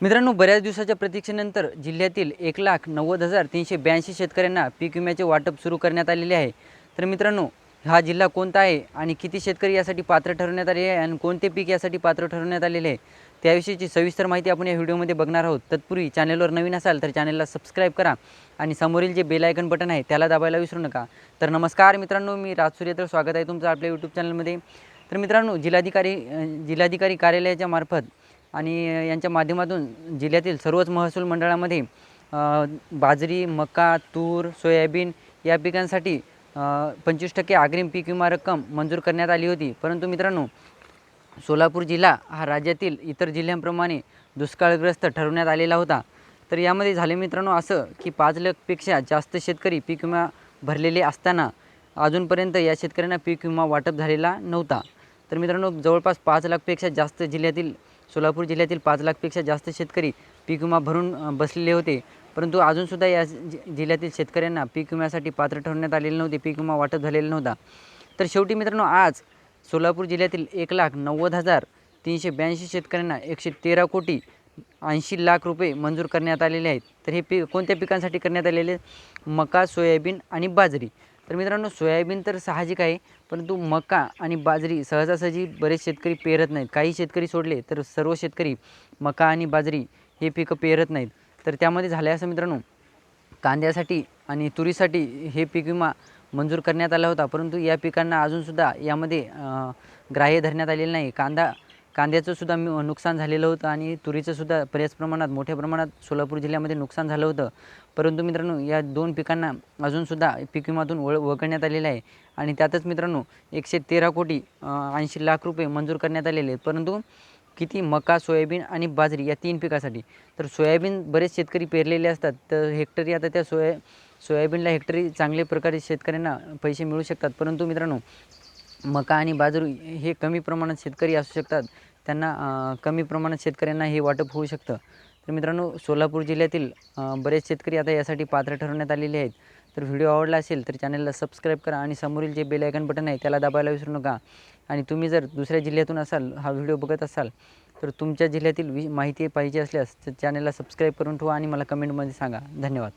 मित्रांनो बऱ्याच दिवसाच्या प्रतीक्षेनंतर जिल्ह्यातील एक लाख नव्वद हजार तीनशे ब्याऐंशी शेतकऱ्यांना पीक विम्याचे वाटप सुरू करण्यात आलेले आहे. तर मित्रांनो हा जिल्हा कोणता आहे आणि किती शेतकरी यासाठी पात्र ठरवण्यात आले आहे आणि कोणते पीक यासाठी पात्र ठरवण्यात आलेले आहे त्याविषयीची सविस्तर माहिती आपण या व्हिडिओमध्ये बघणार आहोत. तत्पूर्वी चॅनलवर नवीन असाल तर चॅनलला सबस्क्राईब करा आणि समोरील जे बेल आयकन बटन आहे त्याला दाबायला विसरू नका. तर नमस्कार मित्रांनो मी राज तर स्वागत आहे तुमचं आपल्या यूट्यूब चॅनलमध्ये तर मित्रांनो जिल्हाधिकारी जिल्हाधिकारी कार्यालयाच्या मार्फत आणि यांच्या माध्यमातून जिल्ह्यातील सर्वच महसूल मंडळामध्ये बाजरी मका तूर सोयाबीन या पिकांसाठी पंचवीस टक्के अग्रिम पीक विमा रक्कम मंजूर करण्यात आली होती. परंतु मित्रांनो सोलापूर जिल्हा हा राज्यातील इतर जिल्ह्यांप्रमाणे दुष्काळग्रस्त ठरवण्यात आलेला होता. तर यामध्ये झाले मित्रांनो असं की पाच लाखपेक्षा जास्त शेतकरी पीक विमा भरलेले असताना अजूनपर्यंत या शेतकऱ्यांना पीक विमा वाटप झालेला नव्हता. तर मित्रांनो जवळपास पाच लाखपेक्षा जास्त जिल्ह्यातील सोलापूर जिल्ह्यातील पाच लाखपेक्षा जास्त शेतकरी पीक विमा भरून बसलेले होते. परंतु अजूनसुद्धा या जि जिल्ह्यातील शेतकऱ्यांना पीक विम्यासाठी पात्र ठरवण्यात आलेले नव्हते पीक विमा वाटप झालेला नव्हता. तर शेवटी मित्रांनो आज सोलापूर जिल्ह्यातील एक लाख नव्वद हजार तीनशे ब्याऐंशी शेतकऱ्यांना एकशे तेरा कोटी ऐंशी लाख रुपये मंजूर करण्यात आलेले आहेत. तर हे पीक कोणत्या पिकांसाठी करण्यात आलेले? आहेत? मका सोयाबीन आणि बाजरी. तर मित्रांनो सोयाबीन तर साहजिक आहे परंतु मका आणि बाजरी सहजासहजी बरेच शेतकरी पेरत नाहीत. काही शेतकरी सोडले तर सर्व शेतकरी मका आणि बाजरी हे पिकं पेरत नाहीत. तर त्यामध्ये झालं असं मित्रांनो कांद्यासाठी आणि तुरीसाठी हे पीक विमा मंजूर करण्यात आला होता. परंतु या पिकांना अजूनसुद्धा यामध्ये ग्राह्य धरण्यात आलेलं नाही. कांदा कांद्याचं सुद्धा नुकसान झालेलं होतं आणि तुरीचं सुद्धा बऱ्याच प्रमाणात मोठ्या प्रमाणात सोलापूर जिल्ह्यामध्ये नुकसान झालं होतं. परंतु मित्रांनो या दोन पिकांना अजूनसुद्धा पीक विमातून वळ वगळण्यात आलेलं आहे. आणि त्यातच मित्रांनो एकशे तेरा कोटी ऐंशी लाख रुपये मंजूर करण्यात आलेले आहेत. परंतु किती मका सोयाबीन आणि बाजरी या तीन पिकासाठी? तर सोयाबीन बरेच शेतकरी पेरलेले असतात. तर हेक्टरी आता त्या सोया सोयाबीनला हेक्टरी चांगल्या प्रकारे शेतकऱ्यांना पैसे मिळू शकतात. परंतु मित्रांनो मका आणि बाजरी हे कमी प्रमाणात शेतकरी असू शकतात. त्यांना कमी प्रमाणात शेतकऱ्यांना हे वाटप होऊ शकतं. तर मित्रांनो सोलापूर जिल्ह्यातील बरेच शेतकरी आता यासाठी पात्र ठरवण्यात आलेले आहेत. तर व्हिडिओ आवडला असेल तर चॅनलला सबस्क्राईब करा आणि समोरील जे बेल आयकन बटन आहे त्याला दाबायला विसरू नका. आणि तुम्ही जर दुसऱ्या जिल्ह्यातून असाल हा व्हिडिओ बघत असाल तर तुमच्या जिल्ह्यातील वि माहिती पाहिजे असल्यास तर चॅनलला सबस्क्राईब करून ठेवा आणि मला कमेंटमध्ये सांगा. धन्यवाद.